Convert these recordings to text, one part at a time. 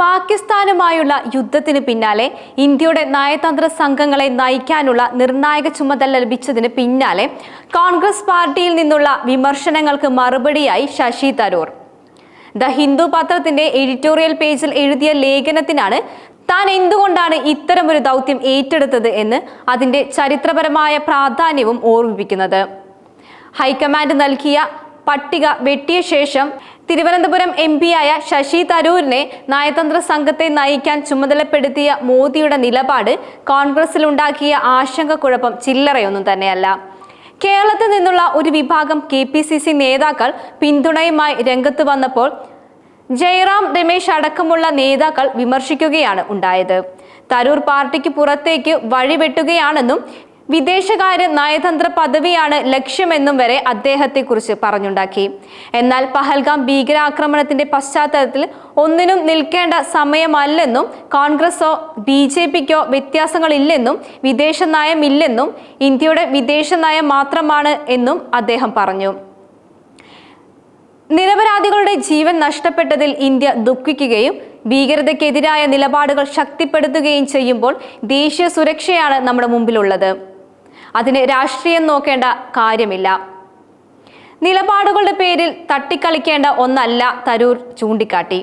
പാകിസ്ഥാനുമായുള്ള യുദ്ധത്തിന് പിന്നാലെ ഇന്ത്യയുടെ നയതന്ത്ര സംഘങ്ങളെ നയിക്കാനുള്ള നിർണായക ചുമതല ലഭിച്ചതിന് പിന്നാലെ കോൺഗ്രസ് പാർട്ടിയിൽ നിന്നുള്ള വിമർശനങ്ങൾക്ക് മറുപടിയായി ശശി തരൂർ. ദ ഹിന്ദു പത്രത്തിന്റെ എഡിറ്റോറിയൽ പേജിൽ എഴുതിയ ലേഖനത്തിനാണ് താൻ എന്തുകൊണ്ടാണ് ഇത്തരമൊരു ദൗത്യം ഏറ്റെടുത്തത് എന്ന് അതിന്റെ ചരിത്രപരമായ പ്രാധാന്യവും ഓർമ്മിപ്പിക്കുന്നത്. ഹൈക്കമാൻഡ് നൽകിയ പട്ടിക വെട്ടിയ ശേഷം തിരുവനന്തപുരം എം പിയായ ശശി തരൂരിനെ നയതന്ത്ര സംഘത്തെ നയിക്കാൻ ചുമതലപ്പെടുത്തിയ മോദിയുടെ നിലപാട് കോൺഗ്രസിലുണ്ടാക്കിയ ആശങ്കക്കുഴപ്പം ചില്ലറയൊന്നും തന്നെയല്ല. കേരളത്തിൽ നിന്നുള്ള ഒരു വിഭാഗം കെ പി സി സി നേതാക്കൾ പിന്തുണയുമായി രംഗത്ത് വന്നപ്പോൾ ജയറാം രമേശ് അടക്കമുള്ള നേതാക്കൾ വിമർശിക്കുകയാണ് ഉണ്ടായത്. തരൂർ പാർട്ടിക്ക് പുറത്തേക്ക് വഴിവെട്ടുകയാണെന്നും വിദേശകാര്യ നയതന്ത്ര പദവിയാണ് ലക്ഷ്യമെന്നും വരെ അദ്ദേഹത്തെ കുറിച്ച് പറഞ്ഞുണ്ടാക്കി. എന്നാൽ പഹൽഗാം ഭീകരാക്രമണത്തിന്റെ പശ്ചാത്തലത്തിൽ ഒന്നിനും നിൽക്കേണ്ട സമയമല്ലെന്നും കോൺഗ്രസോ ബി ജെ പിക്കോ വ്യത്യാസങ്ങളില്ലെന്നും വിദേശ നയമില്ലെന്നും ഇന്ത്യയുടെ വിദേശ നയം മാത്രമാണ് എന്നും അദ്ദേഹം പറഞ്ഞു. നിരപരാധികളുടെ ജീവൻ നഷ്ടപ്പെട്ടതിൽ ഇന്ത്യ ദുഃഖിക്കുകയും ഭീകരതയ്ക്കെതിരായ നിലപാടുകൾ ശക്തിപ്പെടുത്തുകയും ചെയ്യുമ്പോൾ ദേശീയ സുരക്ഷയാണ് നമ്മുടെ മുമ്പിലുള്ളത്. അതിന് രാഷ്ട്രീയം നോക്കേണ്ട കാര്യമില്ല. നിലപാടുകളുടെ പേരിൽ തട്ടിക്കളിക്കേണ്ട ഒന്നല്ല തരൂർ ചൂണ്ടിക്കാട്ടി.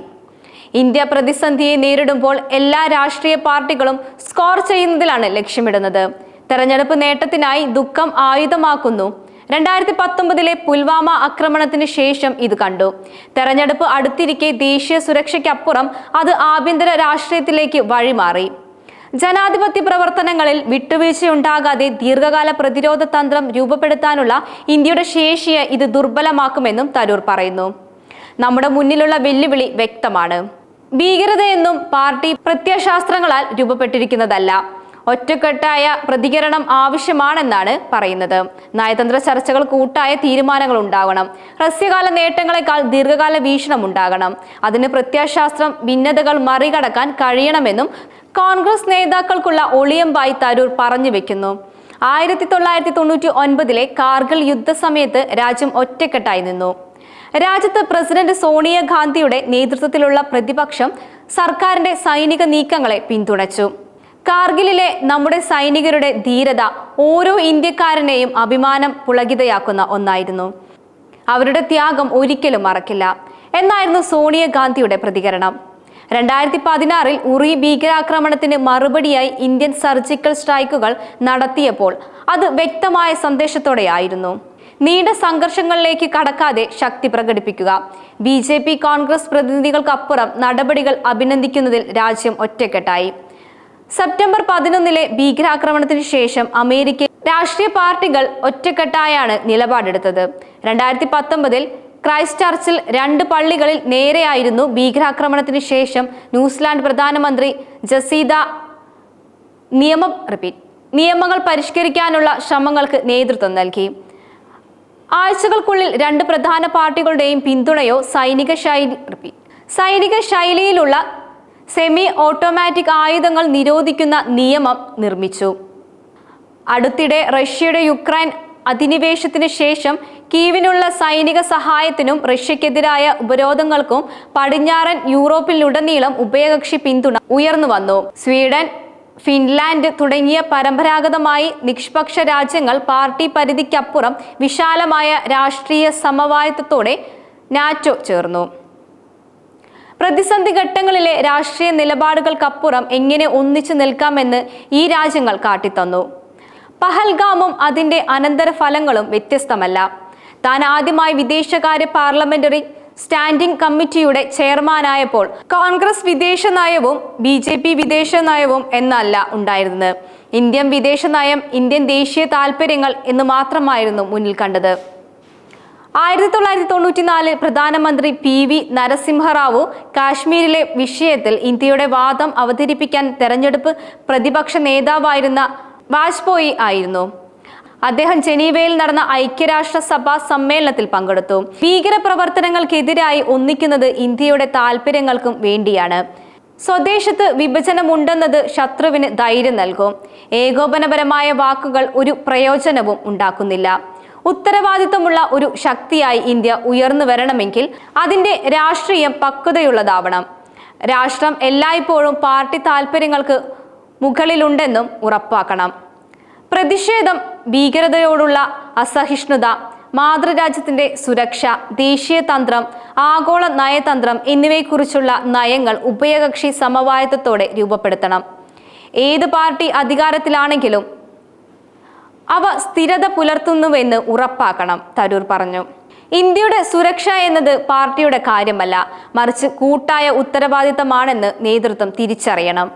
ഇന്ത്യ പ്രതിസന്ധിയെ നേരിടുമ്പോൾ എല്ലാ രാഷ്ട്രീയ പാർട്ടികളും സ്കോർ ചെയ്യുന്നതിലാണ് ലക്ഷ്യമിടുന്നത്. തെരഞ്ഞെടുപ്പ് നേട്ടത്തിനായി ദുഃഖം ആയുധമാക്കുന്നു. രണ്ടായിരത്തി പത്തൊമ്പതിലെ പുൽവാമ ആക്രമണത്തിന് ശേഷം ഇത് കണ്ടു. തെരഞ്ഞെടുപ്പ് അടുത്തിരിക്കെ ദേശീയ സുരക്ഷയ്ക്കപ്പുറം അത് ആഭ്യന്തര രാഷ്ട്രീയത്തിലേക്ക് വഴിമാറി. ജനാധിപത്യ പ്രവർത്തനങ്ങളിൽ വിട്ടുവീഴ്ചയുണ്ടാകാതെ ദീർഘകാല പ്രതിരോധ തന്ത്രം രൂപപ്പെടുത്താനുള്ള ഇന്ത്യയുടെ ശേഷിയെ ഇത് ദുർബലമാക്കുമെന്നും തരൂർ പറയുന്നു. നമ്മുടെ മുന്നിലുള്ള വെല്ലുവിളി വ്യക്തമാണ്. ഭീകരതയെന്നും പാർട്ടി പ്രത്യയശാസ്ത്രങ്ങളാൽ രൂപപ്പെട്ടിരിക്കുന്നതല്ല. ഒറ്റക്കെട്ടായ പ്രതികരണം ആവശ്യമാണെന്നാണ് പറയുന്നത്. നയതന്ത്ര ചർച്ചകൾ കൂട്ടായ തീരുമാനങ്ങൾ ഉണ്ടാകണം ഹ്രസ്വകാല നേട്ടങ്ങളെക്കാൾ ദീർഘകാല വീക്ഷണം ഉണ്ടാകണം. അതിന് പ്രത്യയശാസ്ത്രം ഭിന്നതകൾ മറികടക്കാൻ കഴിയണമെന്നും കോൺഗ്രസ് നേതാക്കൾക്കുള്ള ഒളിയമ്പായി തരൂർ പറഞ്ഞു വെക്കുന്നു. ആയിരത്തി തൊള്ളായിരത്തി തൊണ്ണൂറ്റി ഒൻപതിലെ കാർഗിൽ യുദ്ധസമയത്ത് രാജ്യം ഒറ്റക്കെട്ടായി നിന്നു. രാജ്യത്ത് പ്രസിഡന്റ് സോണിയാഗാന്ധിയുടെ നേതൃത്വത്തിലുള്ള പ്രതിപക്ഷം സർക്കാരിന്റെ സൈനിക നീക്കങ്ങളെ പിന്തുണച്ചു. കാർഗിലിലെ നമ്മുടെ സൈനികരുടെ ധീരത ഓരോ ഇന്ത്യക്കാരനെയും അഭിമാനം പുളകിതയാക്കുന്ന ഒന്നായിരുന്നു. അവരുടെ ത്യാഗം ഒരിക്കലും മറക്കില്ല. എന്നായിരുന്നു സോണിയാഗാന്ധിയുടെ പ്രതികരണം. രണ്ടായിരത്തി പതിനാറിൽ ഉറി ഭീകരാക്രമണത്തിന് മറുപടിയായി ഇന്ത്യൻ സർജിക്കൽ സ്ട്രൈക്കുകൾ നടത്തിയപ്പോൾ അത് വ്യക്തമായ സന്ദേശത്തോടെയായിരുന്നു. നീണ്ട സംഘർഷങ്ങളിലേക്ക് കടക്കാതെ ശക്തി പ്രകടിപ്പിക്കുക. ബി ജെ പി കോൺഗ്രസ് പ്രതിനിധികൾക്കപ്പുറം നടപടികൾ അഭിനന്ദിക്കുന്നതിൽ രാജ്യം ഒറ്റക്കെട്ടായി. സെപ്റ്റംബർ പതിനൊന്നിലെ ഭീകരാക്രമണത്തിന് ശേഷം അമേരിക്കൻ രാഷ്ട്രീയ പാർട്ടികൾ ഒറ്റക്കെട്ടായാണ് നിലപാടെടുത്തത്. രണ്ടായിരത്തി പത്തൊമ്പതിൽ ക്രൈസ്റ്റ് ചർച്ചിൽ രണ്ട് പള്ളികളിൽ നേരെയായിരുന്നു ഭീകരാക്രമണത്തിന് ശേഷം ന്യൂസിലാൻഡ് പ്രധാനമന്ത്രി ജസീദ നിയമം റിപ്പീറ്റ് നിയമങ്ങൾ പരിഷ്കരിക്കാനുള്ള ശ്രമങ്ങൾക്ക് നേതൃത്വം നൽകി. ആഴ്ചകൾക്കുള്ളിൽ രണ്ട് പ്രധാന പാർട്ടികളുടെയും പിന്തുണയോ സൈനിക ശൈലി റിപ്പീറ്റ് സൈനിക ശൈലിയിലുള്ള സെമി ഓട്ടോമാറ്റിക് ആയുധങ്ങൾ നിരോധിക്കുന്ന നിയമം നിർമ്മിച്ചു. അടുത്തിടെ റഷ്യയുടെ യുക്രൈൻ അധിനിവേശത്തിന് ശേഷം കീവിനുള്ള സൈനിക സഹായത്തിനും റഷ്യക്കെതിരായ ഉപരോധങ്ങൾക്കും പടിഞ്ഞാറൻ യൂറോപ്പിലുടനീളം ഉഭയകക്ഷി പിന്തുണ ഉയർന്നു വന്നു. സ്വീഡൻ ഫിൻലാൻഡ് തുടങ്ങിയ പരമ്പരാഗതമായി നിഷ്പക്ഷ രാജ്യങ്ങൾ പാർട്ടി പരിധിക്കപ്പുറം വിശാലമായ രാഷ്ട്രീയ സമവായത്തോടെ നാറ്റോ ചേർന്നു. പ്രതിസന്ധി ഘട്ടങ്ങളിലെ രാഷ്ട്രീയ നിലപാടുകൾക്കപ്പുറം എങ്ങനെ ഒന്നിച്ചു നിൽക്കാമെന്ന് ഈ രാജ്യങ്ങൾ കാട്ടിത്തന്നു. പഹൽഗാമും അതിന്റെ അനന്തരഫലങ്ങളും വ്യത്യസ്തമല്ല. താൻ ആദ്യമായി വിദേശകാര്യ പാർലമെന്ററി സ്റ്റാൻഡിംഗ് കമ്മിറ്റിയുടെ ചെയർമാനായപ്പോൾ കോൺഗ്രസ് വിദേശ നയവും ബി ജെ പി വിദേശ നയവും എന്നല്ല ഉണ്ടായിരുന്നത്. ഇന്ത്യൻ വിദേശ നയം ഇന്ത്യൻ ദേശീയ താൽപ്പര്യങ്ങൾ എന്ന് മാത്രമായിരുന്നു മുന്നിൽ കണ്ടത്. ആയിരത്തി തൊള്ളായിരത്തി തൊണ്ണൂറ്റിനാലിൽ പ്രധാനമന്ത്രി പി വി നരസിംഹറാവു കാശ്മീരിലെ വിഷയത്തിൽ ഇന്ത്യയുടെ വാദം അവതരിപ്പിക്കാൻ തെരഞ്ഞെടുപ്പ് പ്രതിപക്ഷ നേതാവായിരുന്ന വാജ്പേയി ആയിരുന്നു. അദ്ദേഹം ജനീവയിൽ നടന്ന ഐക്യരാഷ്ട്ര സഭാ സമ്മേളനത്തിൽ പങ്കെടുത്തു. ഭീകര പ്രവർത്തനങ്ങൾക്കെതിരായി ഒന്നിക്കുന്നത് ഇന്ത്യയുടെ താല്പര്യങ്ങൾക്കും വേണ്ടിയാണ്. സ്വദേശത്ത് വിഭജനമുണ്ടെന്നത് ശത്രുവിന് ധൈര്യം നൽകും. ഏകോപനപരമായ വാക്കുകൾ ഒരു പ്രയോജനവും ഉണ്ടാക്കുന്നില്ല. ഉത്തരവാദിത്തമുള്ള ഒരു ശക്തിയായി ഇന്ത്യ ഉയർന്നു വരണമെങ്കിൽ അതിന്റെ രാഷ്ട്രീയം പക്വതയുള്ളതാവണം. രാഷ്ട്രം എല്ലായ്പ്പോഴും പാർട്ടി താൽപ്പര്യങ്ങൾക്ക് മുകളിലുണ്ടെന്നും ഉറപ്പാക്കണം. പ്രതിഷേധം ഭീകരതയോടുള്ള അസഹിഷ്ണുത മാതൃരാജ്യത്തിന്റെ സുരക്ഷ ദേശീയ തന്ത്രം ആഗോള നയതന്ത്രം എന്നിവയെക്കുറിച്ചുള്ള നയങ്ങൾ ഉഭയകക്ഷി സമവായത്തോടെ രൂപപ്പെടുത്തണം. ഏത് പാർട്ടി അധികാരത്തിലാണെങ്കിലും അവ സ്ഥിരത പുലർത്തുന്നുവെന്ന് ഉറപ്പാക്കണം തരൂർ പറഞ്ഞു. ഇന്ത്യയുടെ സുരക്ഷ എന്നത് പാർട്ടിയുടെ കാര്യമല്ല മറിച്ച് കൂട്ടായ ഉത്തരവാദിത്തമാണെന്ന് നേതൃത്വം തിരിച്ചറിയണം.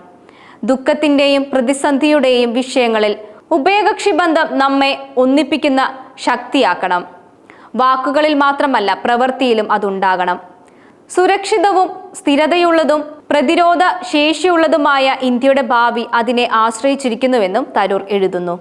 ദുഃഖത്തിന്റെയും പ്രതിസന്ധിയുടെയും വിഷയങ്ങളിൽ ഉഭയകക്ഷി ബന്ധം നമ്മെ ഒന്നിപ്പിക്കുന്ന ശക്തിയാക്കണം. വാക്കുകളിൽ മാത്രമല്ല പ്രവൃത്തിയിലും അതുണ്ടാകണം. സുരക്ഷിതവും സ്ഥിരതയുള്ളതും പ്രതിരോധ ശേഷിയുള്ളതുമായ ഇന്ത്യയുടെ ഭാവി അതിനെ ആശ്രയിച്ചിരിക്കുന്നുവെന്നും തരൂർ എഴുതുന്നു.